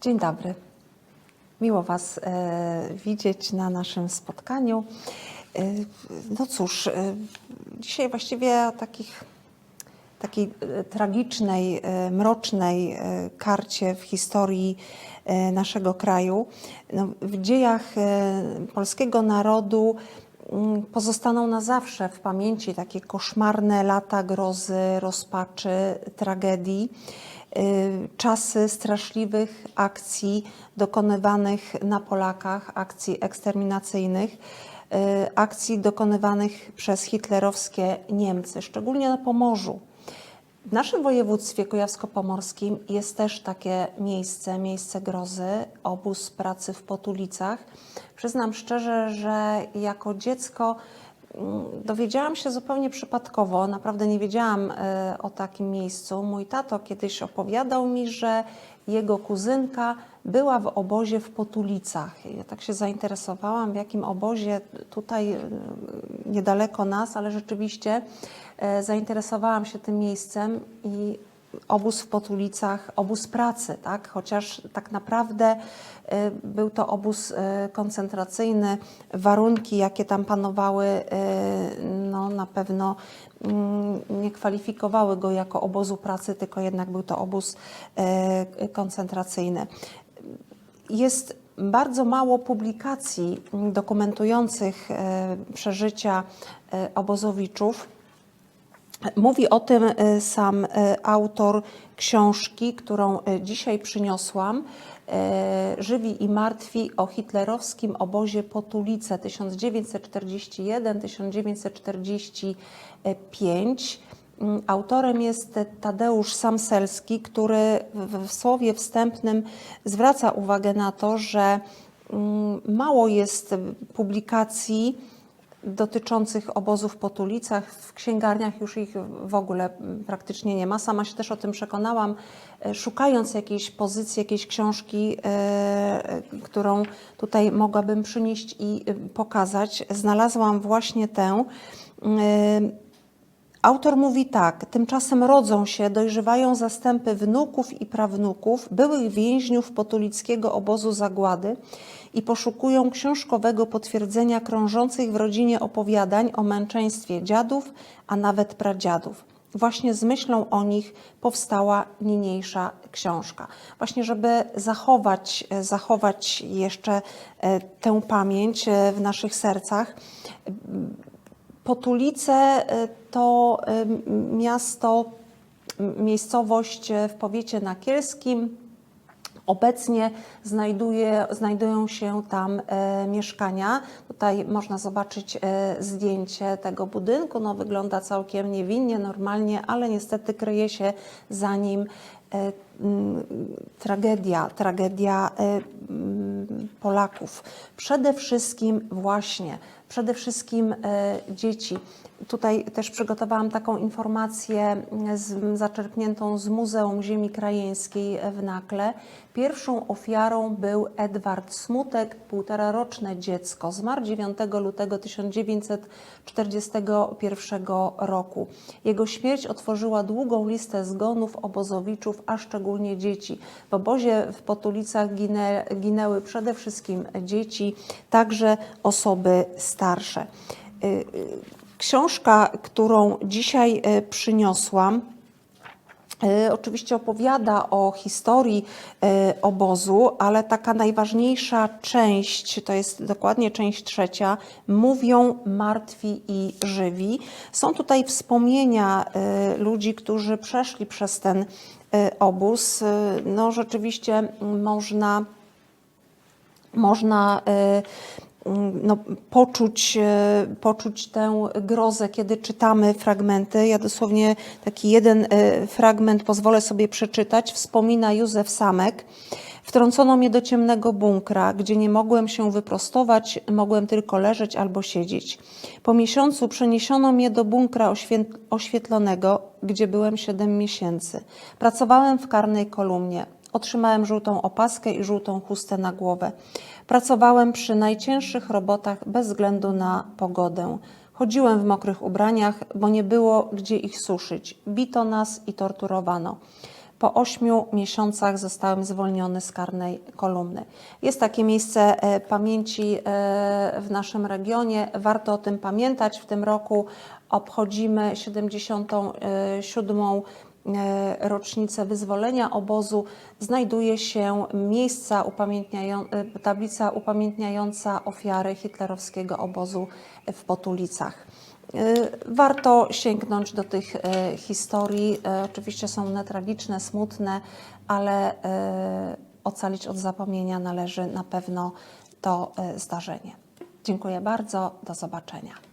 Dzień dobry. Miło Was e, widzieć na naszym spotkaniu. E, no cóż, e, dzisiaj właściwie o takich, takiej e, tragicznej, e, mrocznej e, karcie w historii e, naszego kraju. No, w dziejach e, polskiego narodu mm, pozostaną na zawsze w pamięci takie koszmarne lata grozy, rozpaczy, tragedii czasy straszliwych akcji dokonywanych na Polakach, akcji eksterminacyjnych, y, akcji dokonywanych przez hitlerowskie Niemcy, szczególnie na Pomorzu. W naszym województwie kujawsko-pomorskim jest też takie miejsce, miejsce grozy, obóz pracy w Potulicach. Przyznam szczerze, że jako dziecko dowiedziałam się zupełnie przypadkowo, naprawdę nie wiedziałam e, o takim miejscu. Mój tato kiedyś opowiadał mi, że jego kuzynka była w obozie w Potulicach. Ja tak się zainteresowałam, w jakim obozie tutaj e, niedaleko nas, ale rzeczywiście e, zainteresowałam się tym miejscem i obóz w Potulicach, obóz pracy, tak? chociaż tak naprawdę e, był to obóz e, koncentracyjny. Warunki, jakie tam panowały, e, no, na pewno mm, nie kwalifikowały go jako obozu pracy, tylko jednak był to obóz koncentracyjny. Jest bardzo mało publikacji dokumentujących przeżycia obozowiczów. Mówi o tym e, sam e, autor książki, którą e, dzisiaj przyniosłam. Żywi i martwi o hitlerowskim obozie Potulice 1941-1945. Mm, Autorem jest Tadeusz Samselski, który w, w słowie wstępnym zwraca uwagę na to, że mm, mało jest publikacji dotyczących obozów po Tulicach. W księgarniach już ich w ogóle praktycznie nie ma. Sama się też o tym przekonałam, e, szukając jakiejś pozycji, jakiejś książki, e, e, którą tutaj mogłabym przynieść i pokazać. Znalazłam właśnie tę. Autor mówi tak: Tymczasem rodzą się, dojrzewają zastępy wnuków i prawnuków byłych więźniów potulickiego obozu zagłady i poszukują książkowego potwierdzenia krążących w rodzinie opowiadań o męczeństwie dziadów, a nawet pradziadów. Właśnie z myślą o nich powstała niniejsza książka. Właśnie, żeby zachować, zachować jeszcze e, tę pamięć e, w naszych sercach. Potulice y, to y, miasto, miejscowość w powiecie nakielskim. Obecnie znajduje, znajdują się tam mieszkania. Tutaj można zobaczyć zdjęcie tego budynku. No, wygląda całkiem niewinnie, normalnie, ale niestety kryje się za nim tragedia, tragedia Polaków. Przede wszystkim właśnie, przede wszystkim e, dzieci. Tutaj też przygotowałam taką informację z, zaczerpniętą z Muzeum Ziemi Krajeńskiej w Nakle. Pierwszą ofiarą był Edward Smutek, półtoraroczne dziecko. Zmarł 9 lutego 1941 roku. Jego śmierć otworzyła długą listę zgonów obozowiczów, a szczególnie dzieci. W obozie w Potulicach ginę, ginęły przede wszystkim dzieci, także osoby starsze. Y, y, Książka, którą dzisiaj e, przyniosłam, oczywiście opowiada o historii obozu, ale taka najważniejsza część, to jest dokładnie część trzecia, mówią martwi i żywi. Są tutaj wspomnienia ludzi, którzy przeszli przez ten obóz. No rzeczywiście można można mm, no, poczuć, e, poczuć tę grozę, kiedy czytamy fragmenty. Ja dosłownie taki jeden e, fragment pozwolę sobie przeczytać. Wspomina Józef Samek. Wtrącono mnie do ciemnego bunkra, gdzie nie mogłem się wyprostować, mogłem tylko leżeć albo siedzieć. Po miesiącu przeniesiono mnie do bunkra oświetlonego, gdzie byłem 7 miesięcy. Pracowałem w karnej kolumnie. Otrzymałem żółtą opaskę i żółtą chustę na głowę. Pracowałem przy najcięższych robotach bez względu na pogodę. Chodziłem w mokrych ubraniach, bo nie było gdzie ich suszyć. Bito nas i torturowano. Po ośmiu miesiącach zostałem zwolniony z karnej kolumny. Jest takie miejsce e, pamięci e, w naszym regionie. Warto o tym pamiętać. W tym roku obchodzimy 77. e, rocznicę wyzwolenia obozu. Znajduje się miejsca upamiętniają, e, tablica upamiętniająca ofiary hitlerowskiego obozu w Potulicach. Y, Warto sięgnąć do tych historii. Oczywiście są one tragiczne, smutne, ale ocalić od zapomnienia należy na pewno to zdarzenie. Dziękuję bardzo. Do zobaczenia.